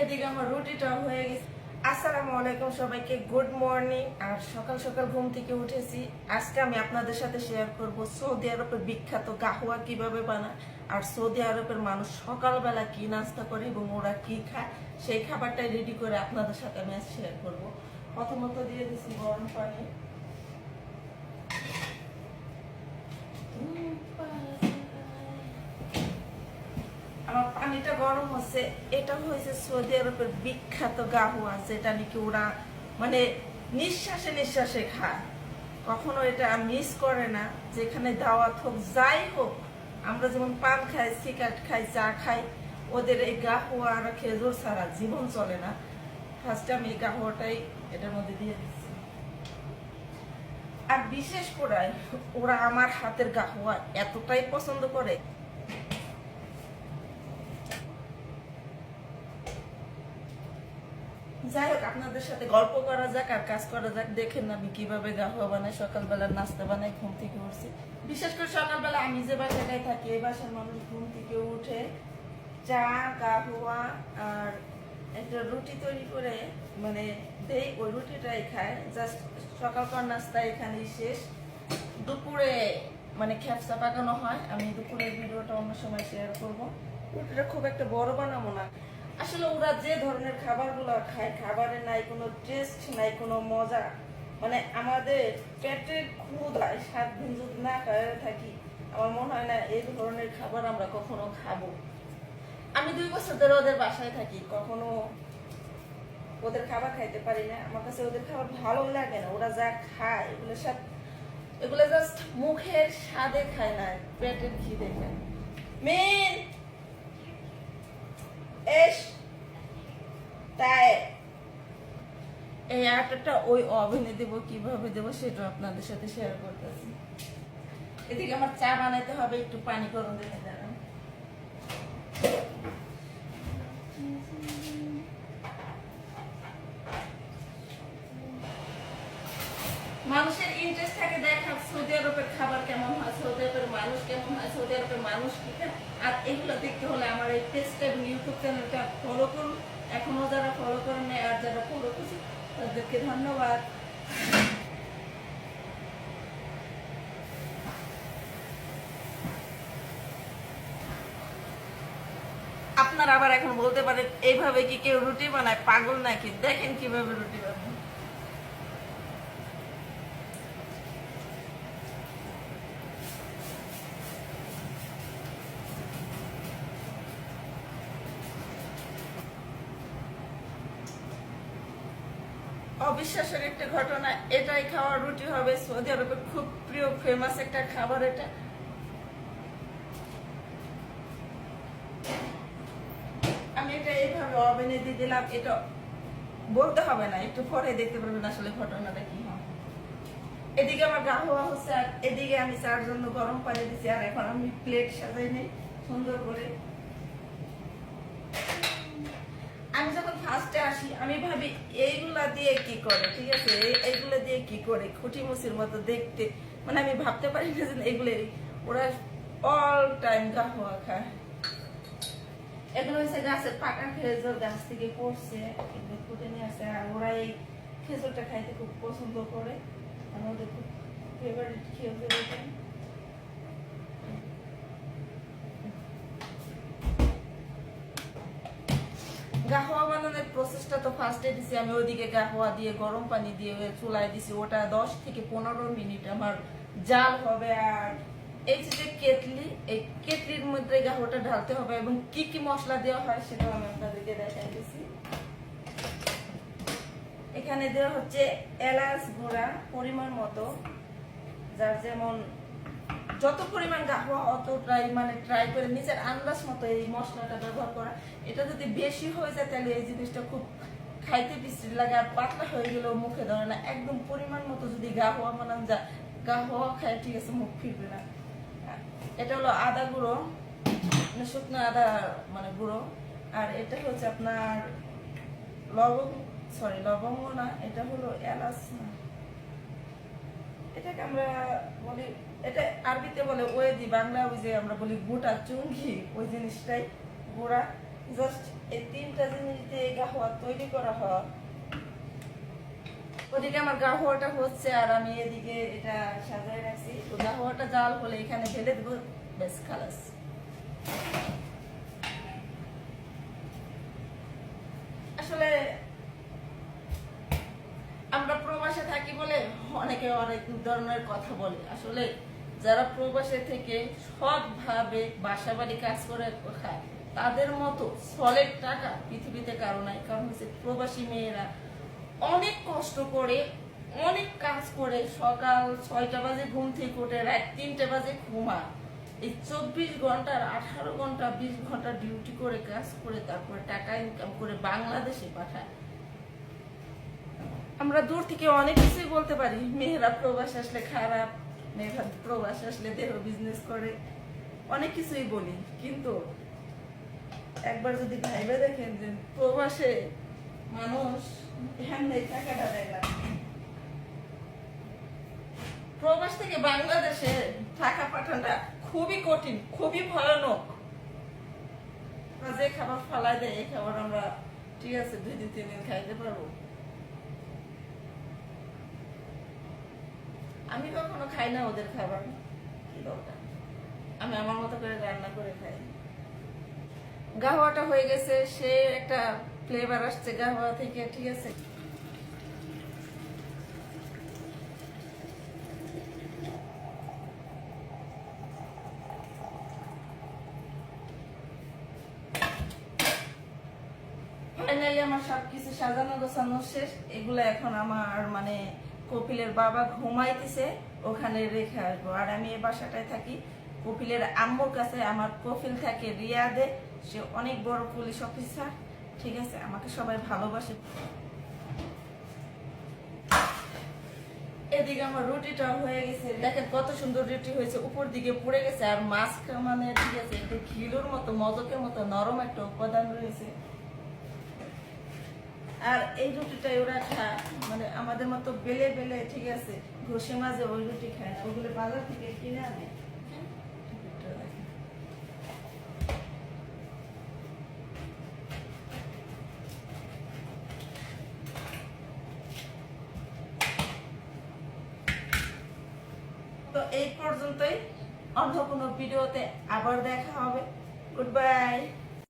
এদিকে আমার রুটি রুটিটা হয়ে গেছে। আসসালামু আলাইকুম সবাইকে গুড মর্নিং আর সকাল সকাল ঘুম থেকে উঠেছি। আজকে আমি আপনাদের সাথে শেয়ার করব সৌদি আরবের বিখ্যাত গাহুয়া কীভাবে বানায় আর সৌদি আরবের মানুষ সকালবেলা কি নাস্তা করে এবং ওরা কি খায়, সেই খাবারটাই রেডি করে আপনাদের সাথে আমি আজ শেয়ার করব। প্রথমত দিয়ে দিচ্ছি গরম পানি আমার পানিটা গরম হচ্ছে, এটা হয়েছে সৌদি আরবের বিখ্যাত গাহুয়া যেটা নাকি ওরা মানে নিঃশ্বাসে নিঃশ্বাসে খায়। কখনো এটা মিস করে না, যেখানে দাওয়াত হোক, যাই হোক, আমরা যেমন পান খাই, সিগারেট খাই, চা খাই, ওদের এই গাহুয়া আর খেজুর ছাড়া জীবন চলে না। ফার্স্টে আমি এই গাহুয়াটাই এটার মধ্যে দিয়ে দিচ্ছি। আর বিশেষ করে ওরা আমার হাতের গাহুয়া এতটাই পছন্দ করে যাই হোক, আপনাদের সাথে গল্প করা যাক আর কাজ করা যাক, দেখেন আমি কীভাবে গাহুয়া বানাই সকালবেলা নাস্তা বানাই, ঘুম থেকে উঠছি। বিশেষ করে সকালবেলা আমি যে বাসাটায় থাকি, এই বাসার মানুষ ঘুম থেকে উঠে চা গাহুয়া আর একটা রুটি তৈরি করে মানে দেই, ওই রুটিটাই খায়। জাস্ট সকালকার নাস্তা এখানেই শেষ। দুপুরে মানে খ্যাপসা পাকানো হয়। আমি দুপুরের ভিডিওটা অন্য সময় শেয়ার করব। রুটিটা খুব একটা বড় বানাবো না। আসলে ওরা যে ধরনের খাবারগুলো খায়, খাবারে নাই, কোনো টেস্ট নাই, কোনো মজা মানে আমাদের পেটের ক্ষুদায় সাত দিন যদি না থাকি, আমার মনে হয় না এই ধরনের খাবার আমরা কখনো খাব। আমি দুই বছর ধরে ওদের বাসায় থাকি, কখনো ওদের খাবার খাইতে পারি না। আমার কাছে ওদের খাবার ভালো লাগে না, ওরা যা খায়, এগুলো সব এগুলো জাস্ট মুখের স্বাদে খায় না, পেটের খিদে খায়। মেন এস, তাই। এই আটাটা ওই ওভেনে দেব, কীভাবে দেব সেটা আপনাদের সাথে শেয়ার এদিকে আমার চা বানাইতে হবে, একটু পানি গরম মানুষের ইন্টারেস্ট থাকে দেখা, সৌদি আরবের খাবার কেমন হয়, সৌদি আরবের মানুষ কেমন হয় সৌদি আরবের মানুষ আর এগুলো দেখতে হলে আমার এই টেস্ট এবং ইউটিউব চ্যানেলটা ফলো করুন। এখনও যারা ফলো করেন নাই আর যারা ফলো করছে, তাদেরকে ধন্যবাদ। আপনারা আবার এখন বলতে পারেন, এইভাবে কি কেউ রুটি বানায়, পাগল নাকি? দেখেন কীভাবে রুটি বানায়। অবিশ্বাসের একটা ঘটনা, এটাই খাওয়া রুটি হবে। সৌদি আরবের খুব প্রিয় ফেমাস একটা খাবার এটা। আমি এটা এইভাবে ওভেনে দিয়ে দিলাম, এটা বলতে হবে না, একটু পরে দেখতে পারবেন আসলে ঘটনাটা কি হয়। এদিকে আমার গা হওয়া হচ্ছে, আর এদিকে আমি চার জন্য গরম পানি দিচ্ছি আর এখন আমি প্লেট সাজাই নেই সুন্দর করে। আমি যখন ফার্স্টে আসি, আমি ভাবি, এইগুলা দিয়ে কি করে? ঠিক আছে? এইগুলা দিয়ে কি করে? খুঁটি মুসির মতো দেখতে। মানে আমি ভাবতে পারি না যে এগুলো ওরা অল টাইম গা হওয়া খায়। এগুলো হচ্ছে গাছের পাকা খেজুর গাছ থেকে পড়ছে, এগুলো ফুটে নিয়ে আসে। আর ওরা এই খেজুরটা খাইতে খুব পছন্দ করে। আর ওদের খুব ফেভারিট খেজুর এটা গাহওয়া বানানোর প্রসেসটা তো ফার্স্টে দিছি, আমি ওইদিকে গাহওয়া দিয়ে, গরম পানি দিয়ে চুলায় দিছি, ওটা দশ থেকে পনেরো মিনিট আমার জাল হবে আর এই যে কেটলি, এই কেটলির মধ্যে গাহওয়াটা ঢালতে হবে এবং কি কি মশলা দেওয়া হয় সেটাও আমি আপনাদেরকে দেখাই দিছি। এখানে দেওয়া হচ্ছে এলাচ গুঁড়া পরিমাণ মতো, যার যেমন যত পরিমাণ গাহওয়া অত ট্রাই মানে ট্রাই করে নিজের আন্দাজ মতো এই মশলাটা ব্যবহার করা। এটা যদি বেশি হয়ে যায়, তাহলে এই জিনিসটা খুব খাইতে বিশ্রী লাগে আর পাতলা হয়ে গেলেও মুখে ধরে না। একদম পরিমাণ মতো যদি গাহওয়া বানান যা গাহওয়া খায় ঠিক আছে, মুখ ফিরবে না। এটা হলো আদা গুঁড়ো মানে শুকনো আদা মানে গুঁড়ো। আর এটা হচ্ছে আপনার লবঙ্গ সরি লবঙ্গ না, এটা হলো এলাচ না। এটাকে আমরা বলি, এটা আরবিতে বলে ওয়েদি, বাংলা ওই যে আমরা বলি গোটা চুঙ্গি, ওই জিনিসটাই। গোড়া জাস্ট এই তিনটা জিনিস দিয়ে গাহওয়া তৈরি করা হয়। ওদিকে আমার গাহওয়াটা হচ্ছে আর আমি এদিকে এটা সাজায় রাখছি। তো গাহওয়াটা জাল হলে এখানে ঢেলে দেবো। বেশ খালাস আসলে আমরা প্রবাসে থাকি বলে অনেকে অনেক ধরনের কথা বলে। আসলে যারা প্রবাসে থেকে সৎভাবে বাসা বাড়ি কাজ করে খায়, তাদের মতো সলের টাকা পৃথিবীতে কারও নাই। কারণ হচ্ছে প্রবাসী মেয়েরা অনেক কষ্ট করে, অনেক কাজ করে, সকাল ছয়টা বাজে ঘুম থেকে উঠে রাত তিনটে বাজে ঘুমা এই চব্বিশ ঘণ্টার আঠারো ঘণ্টা, বিশ ঘণ্টা ডিউটি করে কাজ করে, তারপরে টাকা ইনকাম করে বাংলাদেশে পাঠায়। আমরা দূর থেকে অনেক কিছুই বলতে পারি। মেয়েরা প্রবাস আসলে খারাপ, মেয়েরা প্রবাস আসলে দেহ বিজনেস করে। অনেক কিছুই বলি, কিন্তু একবার যদি ভাইবে দেখেন যে প্রবাসে মানুষ টাকাটা দেয় না। প্রবাস থেকে বাংলাদেশে টাকা পাঠানোটা খুবই কঠিন, খুবই ভয়ানক। যে খাবার ফালাই দেয়, এই খাবার আমরা ঠিক আছে, দুই দিন, তিন দিন খাইতে পারব। আমি কখনো খাই না ওদের খাবার। আমি আমার মতো করে রান্না করে খাই। গাহওয়াটা হয়ে গেছে, সে একটা ফ্লেভার আসছে গাহওয়া থেকে, ঠিক আছে? আমার সবকিছু সাজানো গোছানো শেষ। এগুলো এখন আমার মানে কপিলের বাবা ঘুমাইতেছে, ওখানে রেখে আসব। আর আমি এই বাসাটায় থাকি। কপিলের আম্মুর কাছে আমার কপিল থাকে রিয়াদে। সে অনেক বড় পুলিশ অফিসার। ঠিক আছে, আমাকে সবাই ভালোবাসে। এদিকে আমার রুটিটা হয়ে গেছে। দেখেন কত সুন্দর রুটি হয়েছে। উপর দিকে পড়ে গেছে। আর মাছ মানে ঠিক আছে, একটু ঘিলুর মতো মদকের মতো নরম একটা উপাদান রয়েছে। আর এই রুটিটাই ওরা খায়। মানে আমাদের মতো বেলে বেলে, ঠিক আছে, ঘষে মাঝে ওই রুটি খায় না। ওগুলো বাজার থেকে কিনে আনে। তো এই পর্যন্তই। অন্য কোনো ভিডিওতে আবার দেখা হবে। Good bye